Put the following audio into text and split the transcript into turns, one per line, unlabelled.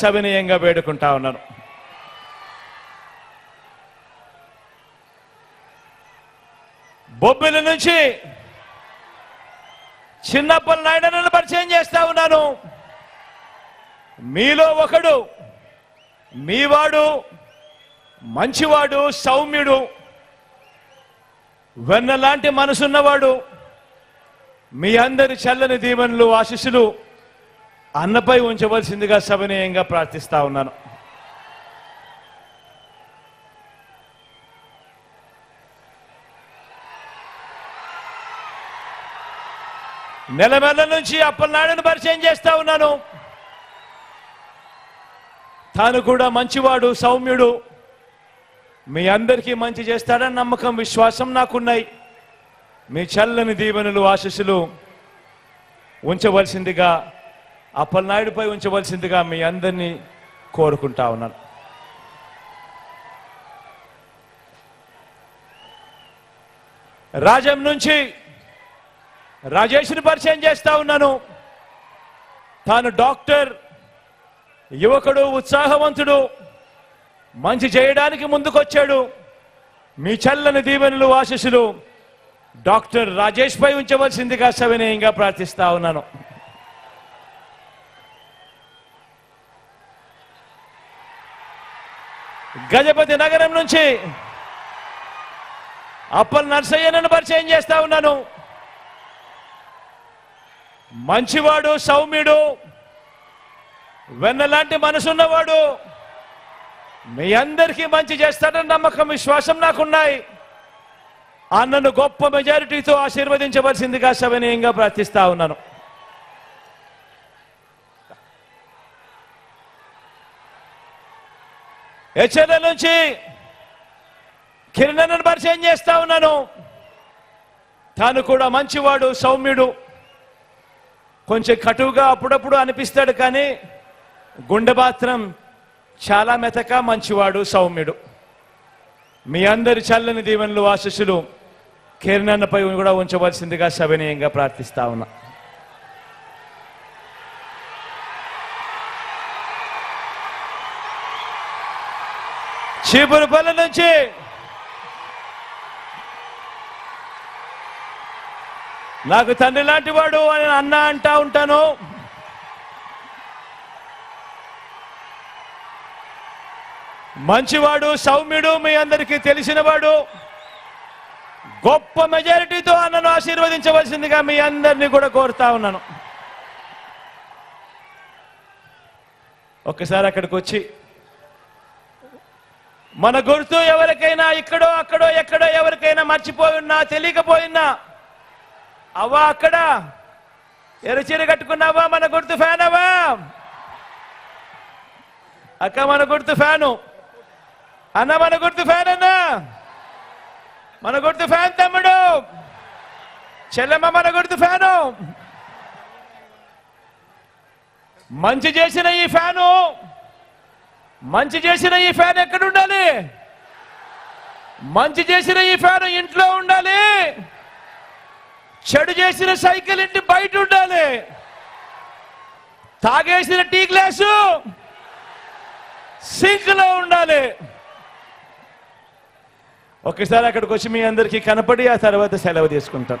సవినయంగా వేడుకుంటా ఉన్నాను. బొబ్బిలి నుంచి చిన్నప్పటి నాయుడను పరిచయం చేస్తా ఉన్నాను. మీలో ఒకడు మీవాడు మంచివాడు సౌమ్యుడు వెన్నలాంటి మనసున్నవాడు మీ అందరి చల్లని దీవెనలు ఆశిస్సులు అన్నపై ఉంచవలసిందిగా సవినయంగా ప్రార్థిస్తా ఉన్నాను. నెలమెల్ల నుంచి అప్పలనాయుడును పరిచయం చేస్తా ఉన్నాను. తాను కూడా మంచివాడు సౌమ్యుడు. మీ అందరికీ మంచి చేస్తాడని నమ్మకం విశ్వాసం నాకున్నాయి. మీ చల్లని దీవెనలు ఆశస్సులు ఉంచవలసిందిగా అప్పలనాయుడుపై ఉంచవలసిందిగా మీ అందరినీ కోరుకుంటా ఉన్నాను. రాజం నుంచి రాజేష్ని పరిచయం చేస్తా ఉన్నాను. తాను డాక్టర్ యువకుడు ఉత్సాహవంతుడు మంచి చేయడానికి ముందుకొచ్చాడు. మీ చల్లని దీవెనలు ఆశీస్సులు డాక్టర్ రాజేష్ పై ఉంచవలసిందిగా సవినయంగా ప్రార్థిస్తా ఉన్నాను. గజపతి నగరం నుంచి అప్పల్ నర్సయ్యను పరిచయం చేస్తా ఉన్నాను. మంచివాడు సౌమ్యుడు వెన్నలాంటి మనసున్నవాడు. మీ అందరికీ మంచి చేస్తాడని నమ్మకం విశ్వాసం నాకున్నాయి. అన్నను గొప్ప మెజారిటీతో ఆశీర్వదించవలసిందిగా సవినయంగా ప్రార్థిస్తా ఉన్నాను. హెచ్ఎల్ నుంచి కిరణ్ పరిచయం చేస్తా ఉన్నాను. తాను కూడా మంచివాడు సౌమ్యుడు. కొంచెం కటువుగా అప్పుడప్పుడు అనిపిస్తాడు కానీ గుండె మాత్రం చాలా మెతక మంచివాడు సౌమ్యుడు. మీ అందరి చల్లని దీవెనలు ఆశస్సులు కిరణన్నపై కూడా ఉంచవలసిందిగా సవినయంగా ప్రార్థిస్తా ఉన్నా. చీపురుపల్లి నుంచి నాకు తండ్రి లాంటి వాడు అని అన్న అంటా ఉంటాను. మంచివాడు సౌమ్యుడు మీ అందరికీ తెలిసినవాడు గొప్ప మెజారిటీతో అన్నను ఆశీర్వదించవలసిందిగా మీ అందరినీ కూడా కోరుతా ఉన్నాను. ఒక్కసారి అక్కడికి వచ్చి మన గుర్తు ఎవరికైనా ఇక్కడో అక్కడో ఎక్కడో ఎవరికైనా మర్చిపోయినా తెలియకపోయినా అవ్వా అక్కడ? ఎరచీర కట్టుకున్నావా? మన గుర్తు ఫ్యాన్ అవ్వా? అక్క మన గుర్తు ఫ్యాను. అన్న మన గుర్తు ఫ్యాన్ అన్న. మన గుర్తు ఫ్యాన్ తమ్ముడు. చెల్లెమ్మ మన గుర్తు ఫ్యాను. మంచి చేసిన ఈ ఫ్యాను. మంచి చేసిన ఈ ఫ్యాన్ ఎక్కడ ఉండాలి మంచి చేసిన ఈ ఫ్యాన్ ఇంట్లో ఉండాలి. చెడు చేసిన సైకిల్ ఇంటి బయట ఉండాలి. తాగేసిన టీ గ్లాసు సింక్లో ఉండాలి. ఒకసారి అక్కడికి వచ్చి మీ అందరికీ కనపడి ఆ తర్వాత సెలవు తీసుకుంటాం.